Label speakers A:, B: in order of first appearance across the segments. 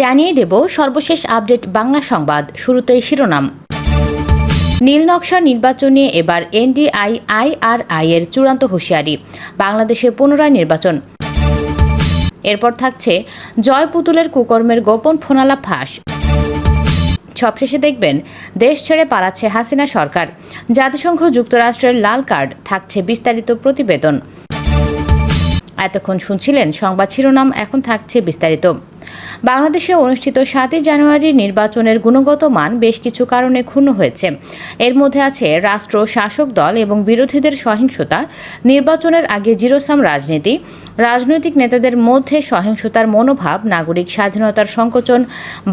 A: জানিয়ে দেব সর্বশেষ আপডেট বাংলা সংবাদ, শুরুতেই শিরোনাম। নীলনকশা নির্বাচনে এবার এনডিআই, আইআরআই এর চূড়ান্ত হুঁশিয়ারি, বাংলাদেশে পুনরায় নির্বাচন। এরপর থাকছে জয় পুতুলের কুকর্মের গোপন ফোনালা ফাঁস। সবশেষে দেখবেন, দেশ ছেড়ে পালাচ্ছে হাসিনা সরকার। জাতিসংঘ যুক্তরাষ্ট্রের লাল কার্ড, থাকছে বিস্তারিত প্রতিবেদন। এতক্ষণ শুনছিলেন সংবাদ শিরোনাম, এখন থাকছে বিস্তারিত। বাংলাদেশে অনুষ্ঠিত সাতই জানুয়ারি নির্বাচনের গুণগত মান বেশ কিছু কারণে ক্ষুণ্ণ হয়েছে। এর মধ্যে আছে রাষ্ট্র, শাসক দল এবং বিরোধীদের সহিংসতা, নির্বাচনের আগে জিরোসাম রাজনীতি, রাজনৈতিক নেতাদের মধ্যে সহিংসতার মনোভাব, নাগরিক স্বাধীনতার সংকোচন,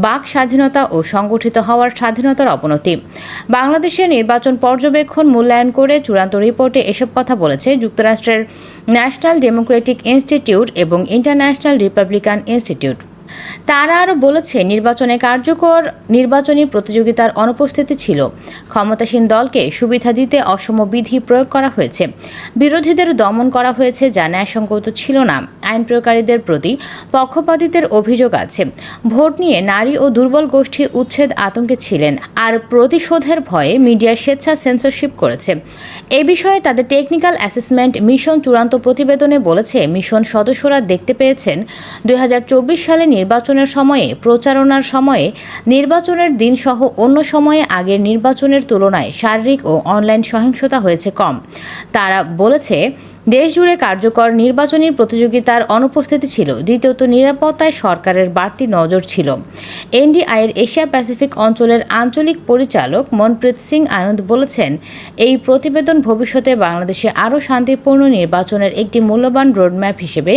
A: বাক স্বাধীনতা ও সংগঠিত হওয়ার স্বাধীনতার অবনতি। বাংলাদেশের নির্বাচন পর্যবেক্ষণ মূল্যায়ন করে চূড়ান্ত রিপোর্টে এসব কথা বলেছে যুক্তরাষ্ট্রের ন্যাশনাল ডেমোক্রেটিক ইনস্টিটিউট এবং ইন্টারন্যাশনাল রিপাবলিকান ইনস্টিটিউট। তারা আরও বলেছে, নির্বাচনে কার্যকর নির্বাচনী প্রতিযোগিতার অনুপস্থিতি ছিল। ক্ষমতাসীন দলকে সুবিধা দিতে অসম বিধি প্রয়োগ করা হয়েছে। বিরোধীদের দমন করা হয়েছে যা ন্যায়সঙ্গত ছিল না। আইন প্রয়োগকারীদের প্রতি পক্ষপাতিত্বের অভিযোগ আছে। ভোট নিয়ে নারী ও দুর্বল গোষ্ঠী উচ্ছেদ আতঙ্কে ছিলেন, আর প্রতিশোধের ভয়ে মিডিয়া স্বেচ্ছা সেন্সরশিপ করেছে। এ বিষয়ে তাদের টেকনিক্যাল অ্যাসেসমেন্ট মিশন চূড়ান্ত প্রতিবেদনে বলেছে মিশন সদস্যরা দেখতে পেয়েছেন, দুই হাজার চব্বিশ সালে নির্বাচনের সময়ে, প্রচারণার সময়ে, নির্বাচনের দিনসহ অন্য সময়ে আগের নির্বাচনের তুলনায় শারীরিক ও অনলাইন সহিংসতা হয়েছে কম। তারা বলেছে, দেশজুড়ে কার্যকর নির্বাচনী প্রতিযোগিতার অনুপস্থিতি ছিল, দ্বিতীয়ত নিরাপত্তায় সরকারের বাড়তি নজর ছিল। এনডিআইয়ের এশিয়া প্যাসিফিক অঞ্চলের আঞ্চলিক পরিচালক মনপ্রীত সিং আনন্দ বলেছেন, এই প্রতিবেদন ভবিষ্যতে বাংলাদেশে আরও শান্তিপূর্ণ নির্বাচনের একটি মূল্যবান রোডম্যাপ হিসেবে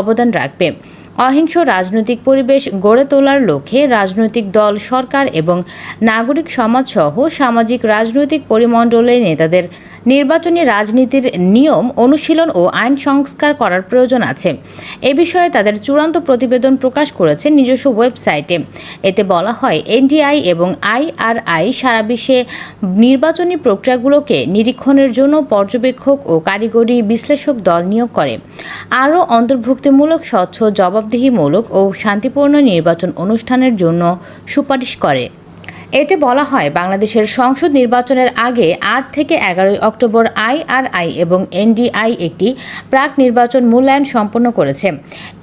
A: অবদান রাখবে। অহিংস রাজনৈতিক পরিবেশ গড়ে তোলার লক্ষ্যে রাজনৈতিক দল, সরকার এবং নাগরিক সমাজসহ সামাজিক রাজনৈতিক পরিমণ্ডলে নেতাদের নির্বাচনী রাজনীতির নিয়ম, অনুশীলন ও আইন সংস্কার করার প্রয়োজন আছে। এ বিষয়ে তাদের চূড়ান্ত প্রতিবেদন প্রকাশ করেছে নিজস্ব ওয়েবসাইটে। এতে বলা হয়, এনডিআই এবং আইআরআই সারা বিশ্বে নির্বাচনী প্রক্রিয়াগুলোকে নিরীক্ষণের জন্য পর্যবেক্ষক ও কারিগরি বিশ্লেষক দল নিয়োগ করে। আরও অন্তর্ভুক্তিমূলক, স্বচ্ছ জবাবদিহিমূলক ও শান্তিপূর্ণ নির্বাচন অনুষ্ঠানের জন্য সুপারিশ করে। এতে বলা হয়, বাংলাদেশের সংসদ নির্বাচনের আগে আট থেকে এগারোই অক্টোবর আইআরআই এবং এনডিআই একটি প্রাক নির্বাচন মূল্যায়ন সম্পন্ন করেছে।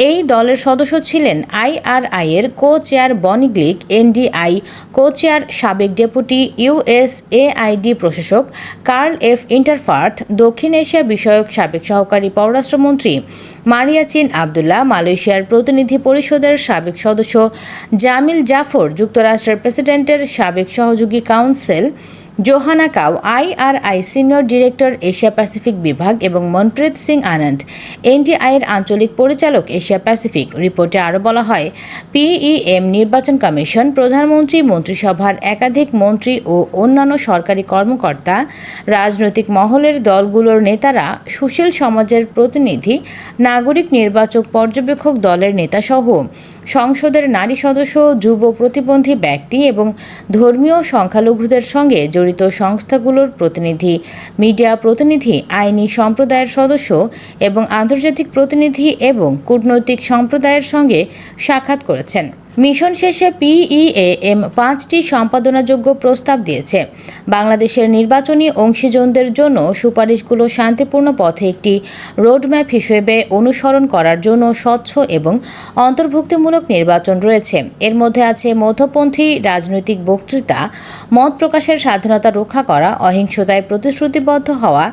A: এই দলের সদস্য ছিলেন আইআরআই এর co chair Bonnie Glick NDI co chair সাবেক ডেপুটি ইউএস এআইডি প্রশাসক কার্ল এফ ইন্টারফার্থ, দক্ষিণ এশিয়া বিষয়ক সাবেক সহকারী পররাষ্ট্রমন্ত্রী মারিয়া চিন আবদুল্লাহ, মালয়েশিয়ার প্রতিনিধি পরিষদের সাবেক সদস্য জামিল জাফর, যুক্তরাষ্ট্রের প্রেসিডেন্টের সাবেক সহযোগী council Johanna Kao IRI senior director Asia Pacific বিভাগ এবং মনপ্রীত সিং আনন্দ। এনডিআইয়ের আঞ্চলিক পরিচালক এশিয়া প্যাসিফিক। রিপোর্টে আরও বলা হয় পিইএম নির্বাচন কমিশন, প্রধানমন্ত্রী, মন্ত্রিসভার একাধিক মন্ত্রী ও অন্যান্য সরকারি কর্মকর্তা, রাজনৈতিক মহলের দলগুলোর নেতারা, সুশীল সমাজের প্রতিনিধি, নাগরিক নির্বাচক পর্যবেক্ষক দলের নেতাসহ সংসদের নারী সদস্য, যুব প্রতিবন্ধী ব্যক্তি এবং ধর্মীয় সংখ্যালঘুদের সঙ্গে জড়িত সংস্থাগুলোর প্রতিনিধি, মিডিয়া প্রতিনিধি, আইনি সম্প্রদায়ের সদস্য এবং আন্তর্জাতিক প্রতিনিধি এবং কূটনৈতিক সম্প্রদায়ের সঙ্গে সাক্ষাৎ করেছেন। মিশন শেষে পিইএএম পাঁচটি সম্পাদনাযোগ্য প্রস্তাব দিয়েছে। বাংলাদেশের নির্বাচনী অংশীজনদের জন্য সুপারিশগুলো শান্তিপূর্ণ পথে একটি রোডম্যাপ হিসেবে অনুসরণ করার জন্য স্বচ্ছ এবং অন্তর্ভুক্তিমূলক নির্বাচন রয়েছে। এর মধ্যে আছে মধ্যপন্থী রাজনৈতিক বক্তৃতা, মত প্রকাশের স্বাধীনতা রক্ষা করা, অহিংসতায় প্রতিশ্রুতিবদ্ধ হওয়া,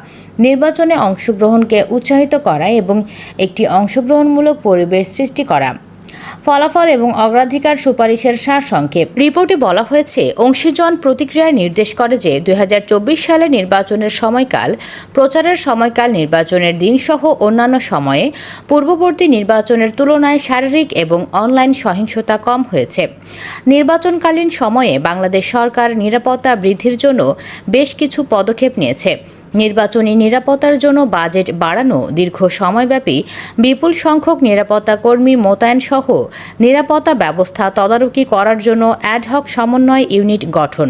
A: নির্বাচনে অংশগ্রহণকে উৎসাহিত করা এবং একটি অংশগ্রহণমূলক পরিবেশ সৃষ্টি করা। ফলাফল এবং অগ্রাধিকার সুপারিশের সারসংক্ষেপ। রিপোর্টে বলা হয়েছে, অংশীজন প্রতিক্রিয়ায় নির্দেশ করে যে দুই হাজার চব্বিশ সালে নির্বাচনের সময়কাল, প্রচারের সময়কাল নির্বাচনের দিনসহ অন্যান্য সময়ে পূর্ববর্তী নির্বাচনের তুলনায় শারীরিক এবং অনলাইন সহিংসতা কম হয়েছে। নির্বাচনকালীন সময়ে বাংলাদেশ সরকার নিরাপত্তা বৃদ্ধির জন্য বেশ কিছু পদক্ষেপ নিয়েছে। নির্বাচনী নিরাপত্তার জন্য বাজেট বাড়ানো দীর্ঘ সময়ব্যাপী বিপুল সংখ্যক নিরাপত্তা কর্মী মোতায়েন সহ নিরাপত্তা ব্যবস্থা তদারকি করার জন্য অ্যাডহক সমন্বয় ইউনিট গঠন।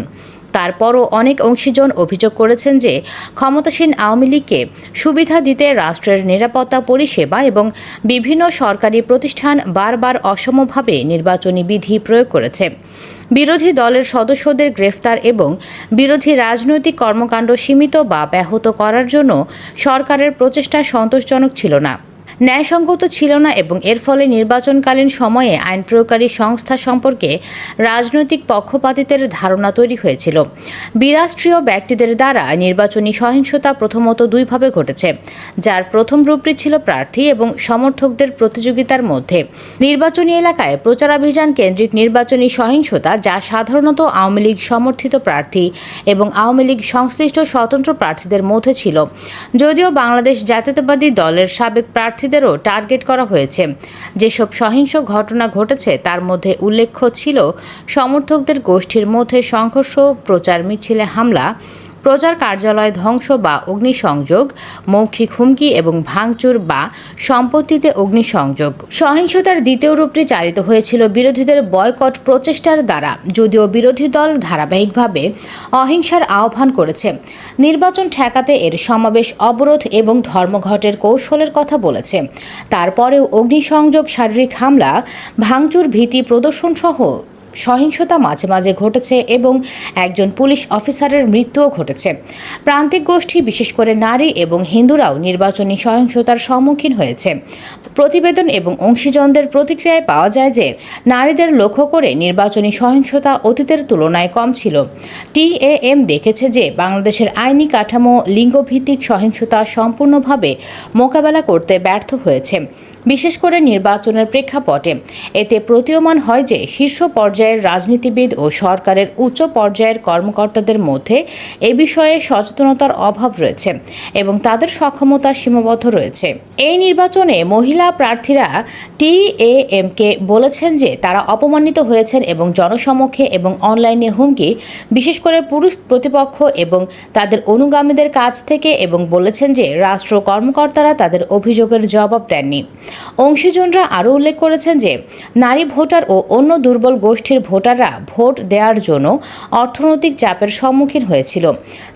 A: তারপরও অনেক অংশীজন অভিযোগ করেছেন যে ক্ষমতাসীন আওয়ামী লীগকে সুবিধা দিতে রাষ্ট্রের নিরাপত্তা পরিষেবা এবং বিভিন্ন সরকারি প্রতিষ্ঠান বারবার অসমভাবে নির্বাচনী বিধি প্রয়োগ করেছে। বিরোধী দলের সদস্যদের গ্রেফতার এবং বিরোধী রাজনৈতিক কর্মকাণ্ড সীমিত বা ব্যাহত করার জন্য সরকারের প্রচেষ্টা সন্তোষজনক ছিল না। ন্যায়সঙ্গত ছিল না এবং এর ফলে নির্বাচনকালীন সময়ে আইন প্রয়োগকারী সংস্থা সম্পর্কে রাজনৈতিক পক্ষপাতিত্বের ধারণা তৈরি হয়েছিল। বিরাষ্ট্রীয় ব্যক্তিদের দ্বারা নির্বাচনী সহিংসতা প্রথমত দুইভাবে ঘটেছে, যার প্রথম রূপটি ছিল প্রার্থী এবং সমর্থকদের প্রতিযোগিতার মধ্যে। নির্বাচনী এলাকায় প্রচারাভিযান কেন্দ্রিক নির্বাচনী সহিংসতা, যা সাধারণত আওয়ামী লীগ সমর্থিত প্রার্থী এবং আওয়ামী লীগ সংশ্লিষ্ট স্বতন্ত্র প্রার্থীদের মধ্যে ছিল। যদিও বাংলাদেশ জাতীয়তাবাদী দলের সাবেক প্রার্থীদেরও টার্গেট করা হয়েছে। যেসব সহিংস ঘটনা ঘটেছে, তার মধ্যে উল্লেখ্য ছিল, সমর্থকদের গোষ্ঠীর মধ্যে সংঘর্ষ, প্রচার মিছিলে হামলা প্রচার কার্যালয় ধ্বংস বা অগ্নিসংযোগ, মৌখিক হুমকি এবং ভাঙচুর বা সম্পত্তিতে অগ্নিসংযোগ। সহিংসতার দ্বিতীয় রূপটি চালিত হয়েছিল বিরোধীদের বয়কট প্রচেষ্টার দ্বারা, যদিও বিরোধী দল ধারাবাহিকভাবে অহিংসার আহ্বান করেছে। নির্বাচন ঠেকাতে এর সমাবেশ অবরোধ এবং ধর্মঘটের কৌশলের কথা বলেছে। তারপরেও অগ্নিসংযোগ, শারীরিক হামলা, ভাঙচুর, ভীতি প্রদর্শন সহ সহিংসতা মাঝে মাঝে ঘটেছে এবং একজন পুলিশ অফিসারের মৃত্যুও ঘটেছে। প্রান্তিক গোষ্ঠী, বিশেষ করে নারী এবং হিন্দুরাও নির্বাচনী সহিংসতার সম্মুখীন হয়েছে। প্রতিবেদন এবং অংশীজনদের প্রতিক্রিয়ায় পাওয়া যায় যে, নারীদের লক্ষ্য করে নির্বাচনী সহিংসতা অতীতের তুলনায় কম ছিল। টিএএম দেখেছে যে, বাংলাদেশের আইনি কাঠামো, লিঙ্গভিত্তিক সহিংসতা সম্পূর্ণভাবে মোকাবেলা করতে ব্যর্থ হয়েছে, বিশেষ করে নির্বাচনের প্রেক্ষাপটে। এতে প্রতীয়মান হয় যে, শীর্ষ পর্যায়ের রাজনীতিবিদ ও সরকারের উচ্চ পর্যায়ের কর্মকর্তাদের মধ্যে এ বিষয়ে সচেতনতার অভাব রয়েছে এবং তাদের সক্ষমতা সীমাবদ্ধ রয়েছে। এই নির্বাচনে মহিলা প্রার্থীরা টিএএমকে বলেছেন যে তারা অপমানিত হয়েছেন এবং জনসমক্ষে এবং অনলাইনে হুমকি, বিশেষ করে পুরুষ প্রতিপক্ষ এবং তাদের অনুগামীদের কাছ থেকে এবং বলেছেন যে রাষ্ট্র কর্মকর্তারা তাদের অভিযোগের জবাব দেননি। অংশীজনরা আরও উল্লেখ করেছেন যে নারী ভোটার ও অন্য দুর্বল গোষ্ঠীর ভোটাররা ভোট দেওয়ার জন্য অর্থনৈতিক চাপের সম্মুখীন হয়েছিল,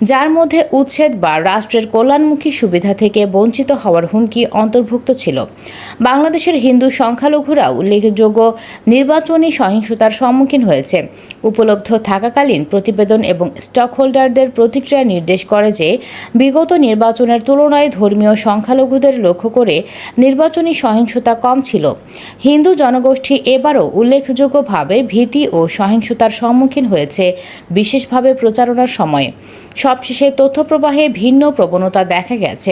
A: যার মধ্যে উচ্ছেদ বা রাষ্ট্রের কল্যাণমুখী সুবিধা থেকে বঞ্চিত হওয়ার হুমকি অন্তর্ভুক্ত ছিল। বাংলাদেশের হিন্দু সংখ্যালঘুরাও উল্লেখযোগ্য নির্বাচনী সহিংসতার সম্মুখীন হয়েছে। উপলব্ধ থাকাকালীন প্রতিবেদন এবং স্টক হোল্ডারদের প্রতিক্রিয়া নির্দেশ করে যে, বিগত নির্বাচনের তুলনায় ধর্মীয় সংখ্যালঘুদের লক্ষ্য করে নির্বাচনী সহিংসতা কম ছিল। হিন্দু জনগোষ্ঠী এবারও উল্লেখযোগ্যভাবে ভীতি ও সহিংসতার সম্মুখীন হয়েছে বিশেষভাবে প্রচারণার সময়ে। সবশেষে তথ্যপ্রবাহে ভিন্ন প্রবণতা দেখা গেছে।